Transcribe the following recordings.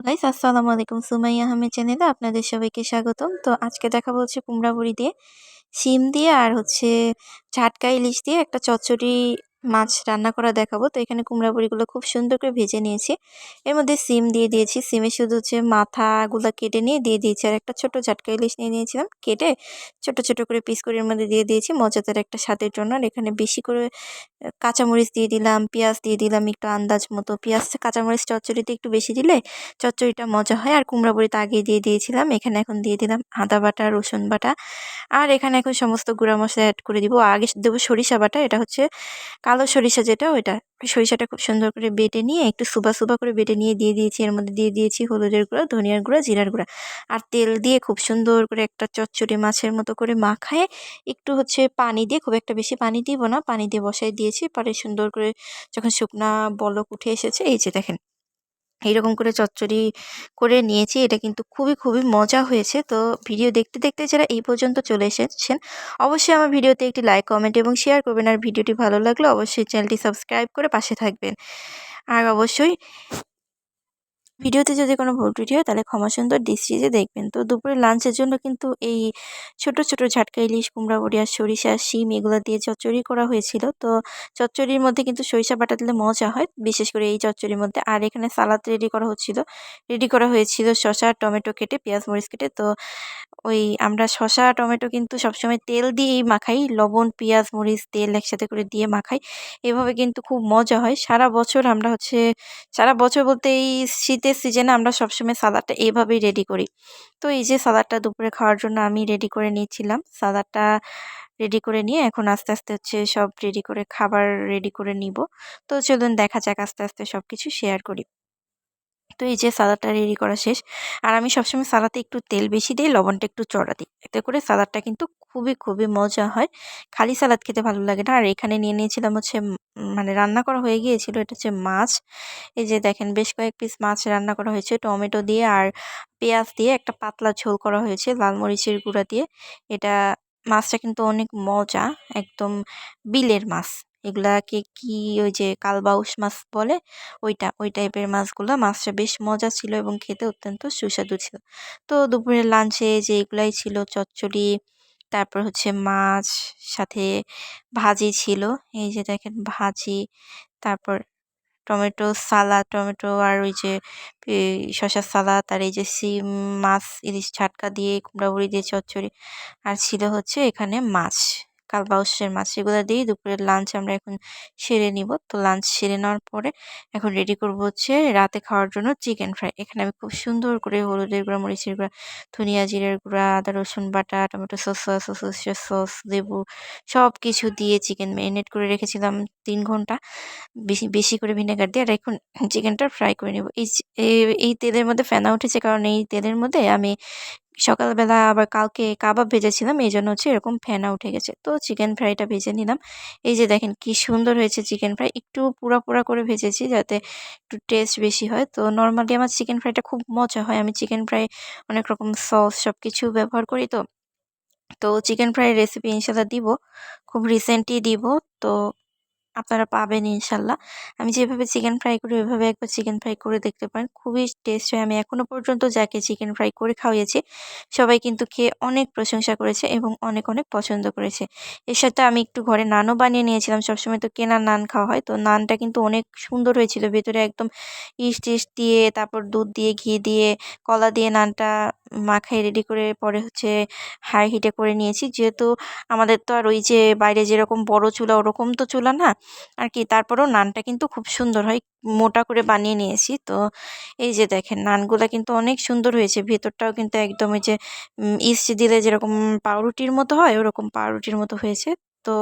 Guys, আসসালামু আলাইকুম। সুমাইয়া আহমেদ চ্যানেলে আপনাদের সবাইকে স্বাগতম। তো আজকে দেখা বলছে কুমড়া বড়ি দিয়ে সিম দিয়ে আর হচ্ছে ঝাটকা ইলিশ দিয়ে একটা চচ্চড়ি মাছ রান্না করা দেখাবো। তো এখানে কুমড়া বড়িগুলো খুব সুন্দর করে ভেজে নিয়েছি। এর মধ্যে সিম দিয়ে দিয়েছি। সিমে শুধু হচ্ছে মাথাগুলো কেটে নিয়ে দিয়ে দিয়েছি। আর একটা ছোট চাটকা ইলিশ নিয়ে নিয়েছিলাম। কেটে ছোট ছোট করে পিস করে এর মধ্যে দিয়ে দিয়েছি। মজাদার একটা স্বাদের জন্য। আর এখানে বেশি করে কাঁচামরিচ দিয়ে দিলাম, পেঁয়াজ দিয়ে দিলাম, একটু আন্দাজ মতো। পেঁয়াজ কাঁচামরিচ চচ্চড়িতে একটু বেশি দিলে চচ্চড়িটা মজা হয়। আর কুমড়া বড়িতে আগে দিয়ে দিয়েছিলাম। এখানে এখন দিয়ে দিলাম আদা বাটা, রসুন বাটা। আর এখানে এখন সমস্ত গুঁড়া মশলা অ্যাড করে দিব। আগে দেবো সরিষা বাটা। এটা হচ্ছে কালো সরিষা যেটা, ওইটা সরিষাটা খুব সুন্দর করে বেটে নিয়ে একটু সুবা সুবা করে বেটে নিয়ে দিয়ে দিয়েছি। এর মধ্যে দিয়ে দিয়েছি হলুদের গুঁড়া, ধনিয়ার গুঁড়া, জিরার গুঁড়া। আর তেল দিয়ে খুব সুন্দর করে একটা চচ্চড়ি মাছের মতো করে মাখায় একটু হচ্ছে পানি দিয়ে, খুব একটা বেশি পানি দিব না, পানি দিয়ে বসাই দিয়েছি। পরে সুন্দর করে যখন শুকনা বলক উঠে এসেছে, এই যে দেখেন। এইরকম করে চচ্চড়ি করে নিয়েছি। এটা কিন্তু খুবই খুবই মজা হয়েছে। তো ভিডিও দেখতে দেখতে যারা এই পর্যন্ত চলে এসেছেন, অবশ্যই আমার ভিডিওতে একটি লাইক কমেন্ট এবং শেয়ার করবেন। আর ভিডিওটি ভালো লাগলে অবশ্যই চ্যানেলটি সাবস্ক্রাইব করে পাশে থাকবেন। আর অবশ্যই ভিডিওতে যদি কোনো ভুল হয়, তাহলে ক্ষমা সুন্দর দৃষ্টিতে দেখবেন। তো দুপুরে লাঞ্চের জন্য কিন্তু এই ছোট ছোট ঝাটকা ইলিশ, কুমড়া বড়ি আর সরিষা, শিম এগুলো দিয়ে চচ্চড়ি করা হয়েছিল। তো চচ্চড়ির মধ্যে কিন্তু সরিষা বাটা দিলে মজা হয়। বিশেষ করে এই চচ্চড়ির মধ্যে। আর এখানে সালাদ রেডি করা হচ্ছিল। রেডি করা হয়েছিল শশা টমেটো কেটে, পেঁয়াজ, মরিচ কেটে। তো ওই আমরা শশা টমেটো কিন্তু সবসময় তেল দিয়েই মাখাই। লবণ, পেঁয়াজ, মরিচ, তেল একসাথে করে দিয়ে মাখাই। এভাবে কিন্তু খুব মজা হয়। সারা বছর আমরা হচ্ছে, সারা বছর বলতে এই শীতের সিজনে আমরা সবসময় সালাদটা এভাবেই রেডি করি। তো এই যে সালাদটা দুপুরে খাওয়ার জন্য আমি রেডি করে নিয়েছিলাম। সালাদটা রেডি করে নিয়ে এখন আস্তে আস্তে হচ্ছে সব রেডি করে খাবার রেডি করে নিব। তো চলুন দেখা যাক আস্তে আস্তে সব কিছু শেয়ার করি। তো এই যে সালাদটা রেডি করা শেষ। আর আমি সবসময় সালাদে একটু তেল বেশি দিই, লবণটা একটু চড়া দিই। এতে করে সালাদটা কিন্তু খুবই খুবই মজা হয়। খালি সালাদ খেতে ভালো লাগে না। আর এখানে নিয়ে নিয়েছিলাম হচ্ছে মানে রান্না করা হয়ে গিয়েছিল। এটা হচ্ছে মাছ। এই যে দেখেন, বেশ কয়েক পিস মাছ রান্না করা হয়েছে। টমেটো দিয়ে আর পেঁয়াজ দিয়ে একটা পাতলা ঝোল করা হয়েছে, লাল মরিচের গুঁড়া দিয়ে। এটা মাছটা কিন্তু অনেক মজা, একদম বিলের মাছ। এগুলাকে কি ওই যে কালবাউস মাছ বলে? ওইটা, ওই টাইপের মাছগুলো। মাছটা বেশ মজা ছিল এবং খেতে অত্যন্ত সুস্বাদু ছিল। তো দুপুরের লাঞ্চে যে এগুলাই ছিল, চচ্চড়ি তারপর হচ্ছে মাছ, সাথে ভাজি ছিল। এই যে দেখেন ভাজি, তারপর টমেটো সালাদ, টমেটো আর ওই যে শশা সালাদ, আর এই যে সিম, মাছ, ইলিশ ছাটকা দিয়ে কুমড়া বড়ি দিয়ে, চচ্চড়ি। আর ছিল হচ্ছে এখানে মাছ। কালবাউসের মাছ এগুলো দিয়েই দুপুরের লাঞ্চ আমরা এখন সেরে নিব। তো লাঞ্চ সেরে নেওয়ার পরে এখন রেডি করব হচ্ছে রাতে খাওয়ার জন্য চিকেন ফ্রাই এখানে আমি খুব সুন্দর করে হলুদের গুঁড়া, মরিচের গুঁড়া, ধনিয়া জিরের গুঁড়া, আদা, রসুন বাটা, টমেটো সস সস সস লেবু সব কিছু দিয়ে চিকেন ম্যারিনেট করে রেখেছিলাম তিন ঘণ্টা। বেশি বেশি করে ভিনেগার দিয়ে। আর এখন চিকেনটা ফ্রাই করে নেব। এই এই তেলের মধ্যে ফেনা উঠেছে কারণ এই তেলের মধ্যে আমি সকালবেলা আবার কালকে কাবাব ভেজেছিলাম এই জন্য হচ্ছে এরকম ফেনা উঠে গেছে। তো চিকেন ফ্রাইটা ভেজে নিলাম। এই যে দেখেন কি সুন্দর হয়েছে চিকেন ফ্রাই একটু পুরা পুরা করে ভেজেছি যাতে একটু টেস্ট বেশি হয়। তো নর্মালি আমার চিকেন ফ্রাইটা খুব মজা হয়। আমি চিকেন ফ্রাই অনেক রকম সস সব কিছু ব্যবহার করি তো। তো চিকেন ফ্রাই রেসিপি ইনশাল্লাহ দিব। খুব রিসেন্টলি দিব। তো আপনারা পাবেন ইনশাল্লাহ। আমি যেভাবে চিকেন ফ্রাই করি, ওইভাবে একবার চিকেন ফ্রাই করে দেখতে পারেন। খুবই টেস্ট হয়। আমি এখনও পর্যন্ত যাকে চিকেন ফ্রাই করে খাওয়াইছি সবাই কিন্তু খেয়ে অনেক প্রশংসা করেছে এবং অনেক অনেক পছন্দ করেছে। এর সাথে আমি একটু ঘরে নানও বানিয়ে নিয়েছিলাম। সবসময় তো কেনার নান খাওয়া হয়। তো নানটা কিন্তু অনেক সুন্দর হয়েছিল। ভেতরে একদম ইস্ট ইস্ট দিয়ে, তারপর দুধ দিয়ে, ঘি দিয়ে, কলা দিয়ে নানটা মাখাই রেডি করে পরে হচ্ছে হাই হিটে করে নিয়েছি। যেহেতু আমাদের তো আর ওই যে বাইরে যেরকম বড় চুলা ওরকম তো চুলা না, আর কি তারপরেও নানটা কিন্তু খুব সুন্দর হয়, মোটা করে বানিয়ে নিয়েছি। তো এই যে দেখেন নানগুলা কিন্তু অনেক সুন্দর হয়েছে, ভেতরটাও কিন্তু একদম ওই যে ইস্ট দিলে যেরকম পাউরুটির মতো হয়, ওরকম পাউরুটির মতো হয়েছে। তো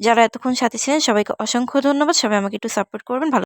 যারা এতক্ষণ সাথে ছিলেন সবাইকে অসংখ্য ধন্যবাদ। সবাই আমাকে একটু সাপোর্ট করবেন, ভালো